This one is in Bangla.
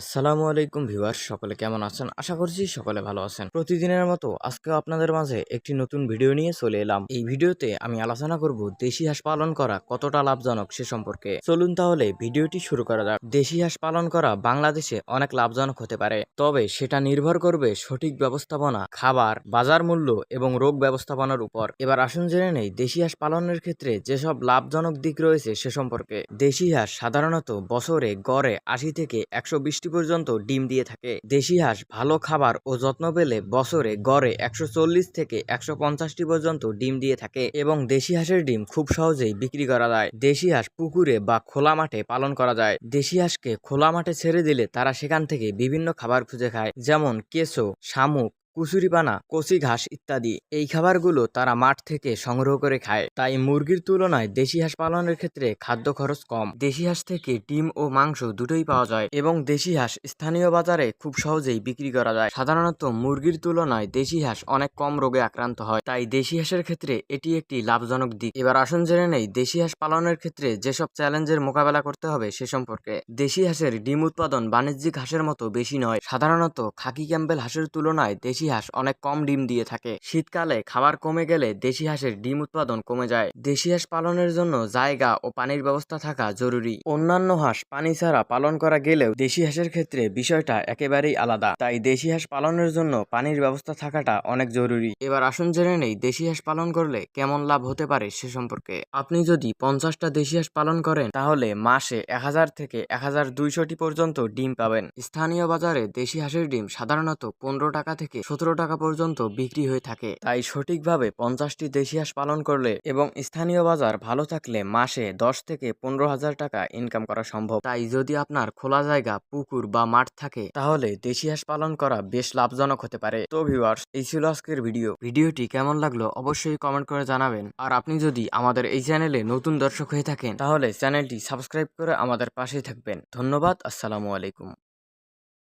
আসসালামু আলাইকুম ভিউয়ার সকলে কেমন আছেন? আশা করছি সকলে ভালো আছেন। প্রতিদিনের মতো আজকে আপনাদের মাঝে একটি নতুন ভিডিও নিয়ে চলে এলাম। এই ভিডিওতে আমি আলোচনা করব দেশি হাঁস পালন করা কতটা লাভজনক সে সম্পর্কে। চলুন তাহলে ভিডিওটি শুরু করা যাক। দেশি হাঁস পালন করা বাংলাদেশে অনেক লাভজনক হতে পারে, তবে সেটা নির্ভর করবে সঠিক ব্যবস্থাপনা, খাবার, বাজার মূল্য এবং রোগ ব্যবস্থাপনার উপর। এবার আসুন জেনে নেই দেশি হাঁস পালনের ক্ষেত্রে যেসব লাভজনক দিক রয়েছে সে সম্পর্কে। দেশি হাঁস সাধারণত বছরে গড়ে আশি থেকে একশো বিশ বিশটি পর্যন্ত ডিম দিয়ে থাকে। দেশি হাঁস ভালো খাবার ও যত্ন পেলে বছরে গড়ে একশো চল্লিশ থেকে একশো পঞ্চাশটি পর্যন্ত ডিম দিয়ে থাকে এবং দেশি হাঁসের ডিম খুব সহজেই বিক্রি করা যায়। দেশি হাঁস পুকুরে বা খোলা মাঠে পালন করা যায়। দেশি হাঁসকে খোলা মাঠে ছেড়ে দিলে তারা সেখান থেকে বিভিন্ন খাবার খুঁজে খায়, যেমন কেঁচো, শামুক কুচুরিপানা কচি ঘাস ইত্যাদি। এই খাবারগুলো তারা মাঠ থেকে সংগ্রহ করে খায়। তাই মুরগির তুলনায় দেশি হাঁস পালনের ক্ষেত্রে খাদ্য খরচ কম। দেশি হাঁস থেকে ডিম ও মাংস দুটোই পাওয়া যায় এবং দেশি হাঁস স্থানীয় বাজারে খুব সহজেই বিক্রি করা যায়। সাধারণত মুরগির তুলনায় দেশি হাঁস অনেক কম রোগে আক্রান্ত হয়। তাই দেশি হাঁসের ক্ষেত্রে এটি একটি লাভজনক দিক। এবার আসুন জেনে নেই দেশি হাঁস পালনের ক্ষেত্রে যেসব চ্যালেঞ্জের মোকাবেলা করতে হবে সে সম্পর্কে। দেশি হাঁসের ডিম উৎপাদন বাণিজ্যিক হাঁসের মতো বেশি নয়। সাধারণত খাকি ক্যাম্বেল হাঁসের তুলনায় দেশি হাঁস অনেক কম ডিম দিয়ে থাকে। শীতকালে খাবার কমে গেলে দেশি হাঁসের ডিম উৎপাদন কমে যায়। দেশি হাঁস পালনের জন্য জায়গা ও পানির ব্যবস্থা থাকা জরুরি। অন্যান্য হাঁস পানি ছাড়া পালন করা গেলেও দেশি হাঁসের ক্ষেত্রে বিষয়টা একেবারেই আলাদা। তাই দেশি হাঁস পালনের জন্য পানির ব্যবস্থা থাকাটা অনেক জরুরি। এবার আসুন জেনে নেই দেশি হাঁস পালন করলে কেমন লাভ হতে পারে সে সম্পর্কে। আপনি যদি পঞ্চাশটা দেশি হাঁস পালন করেন, তাহলে মাসে এক হাজার থেকে এক হাজার দুইশোটি পর্যন্ত ডিম পাবেন। স্থানীয় বাজারে দেশি হাঁসের ডিম সাধারণত পনেরো টাকা থেকে সতেরো টাকা পর্যন্ত বিক্রি হয়ে থাকে। তাই সঠিকভাবে পঞ্চাশটি দেশি হাঁস পালন করলে এবং স্থানীয় বাজার ভালো থাকলে মাসে দশ থেকে পনেরো হাজার টাকা ইনকাম করা সম্ভব। তাই যদি আপনার খোলা জায়গা, পুকুর বা মাঠ থাকে, তাহলে দেশি হাঁস পালন করা বেশ লাভজনক হতে পারে। তো ভিউয়ার্স এই ছিল আজকের ভিডিও ভিডিওটি কেমন লাগল অবশ্যই কমেন্ট করে জানাবেন। আর আপনি যদি আমাদের এই চ্যানেলে নতুন দর্শক হয়ে থাকেন, তাহলে চ্যানেলটি সাবস্ক্রাইব করে আমাদের পাশেই থাকবেন। ধন্যবাদ, আসসালামু আলাইকুম।